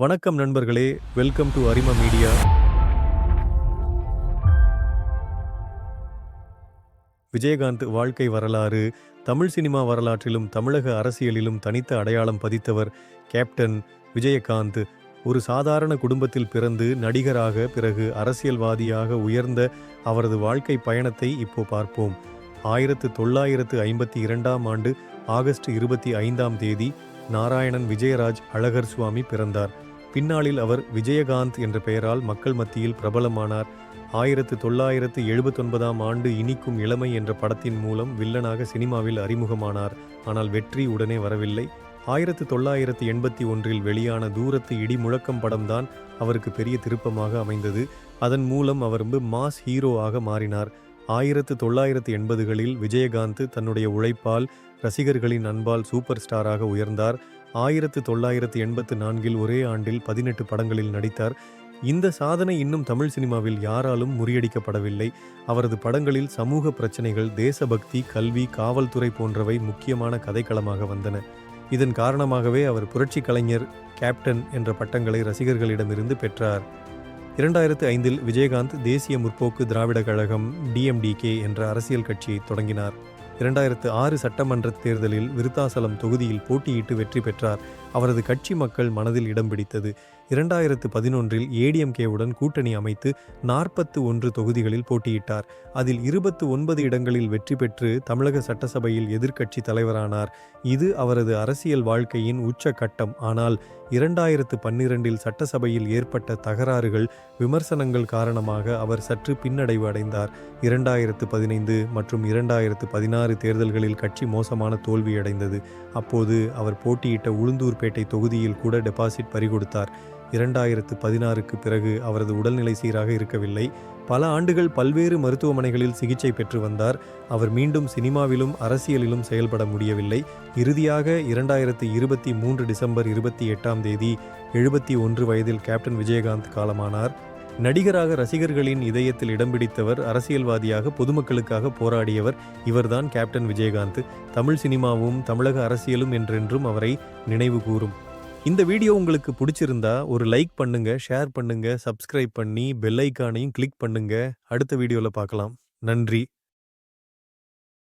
வணக்கம் நண்பர்களே welcome to Arima Media Vijayakanth வாழ்க்கை வரலாறு தமிழ் சினிமா வரலாற்றிலும் தமிழக அரசியலிலும் தனித்த அடையாளம் பதித்தவர் கேப்டன் விஜயகாந்த். ஒரு சாதாரண குடும்பத்தில் பிறந்து நடிகராக பிறகு அரசியல்வாதியாக உயர்ந்த அவரது வாழ்க்கை பயணத்தை இப்போ பார்ப்போம். ஆயிரத்து தொள்ளாயிரத்து ஐம்பத்தி இரண்டாம் ஆண்டு ஆகஸ்ட் இருபத்தி ஐந்தாம் தேதி நாராயணன் விஜயராஜ் அழகர் சுவாமி பிறந்தார். பின்னாளில் அவர் விஜயகாந்த் என்ற பெயரால் மக்கள் மத்தியில் பிரபலமானார். ஆயிரத்து தொள்ளாயிரத்து எழுபத்தொன்பதாம் ஆண்டு இனிக்கும் இளமை என்ற படத்தின் மூலம் வில்லனாக சினிமாவில் அறிமுகமானார். ஆனால் வெற்றி உடனே வரவில்லை. ஆயிரத்து தொள்ளாயிரத்து எண்பத்தி ஒன்றில் வெளியான தூரத்து இடி முழக்கம் படம்தான் அவருக்கு பெரிய திருப்பமாக அமைந்தது. அதன் மூலம் அவர் மாஸ் ஹீரோ ஆக மாறினார். ஆயிரத்து தொள்ளாயிரத்து எண்பதுகளில் விஜயகாந்த் தன்னுடைய உழைப்பால் ரசிகர்களின் அன்பால் சூப்பர் ஸ்டாராக உயர்ந்தார். ஆயிரத்து தொள்ளாயிரத்து எண்பத்து நான்கில் ஒரே ஆண்டில் பதினெட்டு படங்களில் நடித்தார். இந்த சாதனை இன்னும் தமிழ் சினிமாவில் யாராலும் முறியடிக்கப்படவில்லை. அவரது படங்களில் சமூக பிரச்சனைகள் தேசபக்தி கல்வி காவல்துறை போன்றவை முக்கியமான கதைக்களமாக வந்தன. இதன் காரணமாகவே அவர் புரட்சி கலைஞர் கேப்டன் என்ற பட்டங்களை ரசிகர்களிடமிருந்து பெற்றார். இரண்டாயிரத்து ஐந்தில் விஜயகாந்த் தேசிய முற்போக்கு திராவிட கழகம் டிஎம்டிகே என்ற அரசியல் கட்சியை தொடங்கினார். இரண்டாயிரத்து ஆறு சட்டமன்ற தேர்தலில் விருத்தாசலம் தொகுதியில் போட்டியிட்டு வெற்றி பெற்றார். அவரது கட்சி மக்கள் மனதில் இடம் பிடித்தது. இரண்டாயிரத்து பதினொன்றில் ஏடிஎம்கேவுடன் கூட்டணி அமைத்து நாற்பத்து ஒன்று தொகுதிகளில் போட்டியிட்டார். அதில் இருபத்து ஒன்பது இடங்களில் வெற்றி பெற்று தமிழக சட்டசபையில் எதிர்க்கட்சி தலைவரானார். இது அவரது அரசியல் வாழ்க்கையின் உச்ச கட்டம் ஆனால் இரண்டாயிரத்து பன்னிரண்டில் சட்டசபையில் ஏற்பட்ட தகராறுகள் விமர்சனங்கள் காரணமாக அவர் சற்று பின்னடைவு அடைந்தார். இரண்டாயிரத்து பதினைந்து மற்றும் இரண்டாயிரத்து பதினாறு பதினாறு தேர்தல்களில் கட்சி மோசமான தோல்வியடைந்தது அப்போது அவர் போட்டியிட்ட உளுந்தூர்பேட்டை தொகுதியில் கூட டெபாசிட் பறிகொடுத்தார். இரண்டாயிரத்து பதினாறுக்கு பிறகு அவரது உடல்நிலை சீராக இருக்கவில்லை. பல ஆண்டுகள் பல்வேறு மருத்துவமனைகளில் சிகிச்சை பெற்று வந்தார். அவர் மீண்டும் சினிமாவிலும் அரசியலிலும் செயல்பட முடியவில்லை. இறுதியாக இரண்டாயிரத்து இருபத்தி மூன்று டிசம்பர் இருபத்தி எட்டாம் தேதி எழுபத்தி ஒன்று வயதில் கேப்டன் விஜயகாந்த் காலமானார். நடிகராக ரசிகர்களின் இதயத்தில் இடம் பிடித்தவர் அரசியல்வாதியாக பொதுமக்களுக்காக போராடியவர் இவர்தான் கேப்டன் விஜயகாந்த். தமிழ் சினிமாவும் தமிழக அரசியலும் என்றென்றும் அவரை நினைவு கூறும். இந்த வீடியோ உங்களுக்கு பிடிச்சிருந்தா ஒரு லைக் பண்ணுங்க ஷேர் பண்ணுங்க சப்ஸ்கிரைப் பண்ணி பெல் ஐக்கானையும் கிளிக் பண்ணுங்க. அடுத்த வீடியோவில் பார்க்கலாம். நன்றி.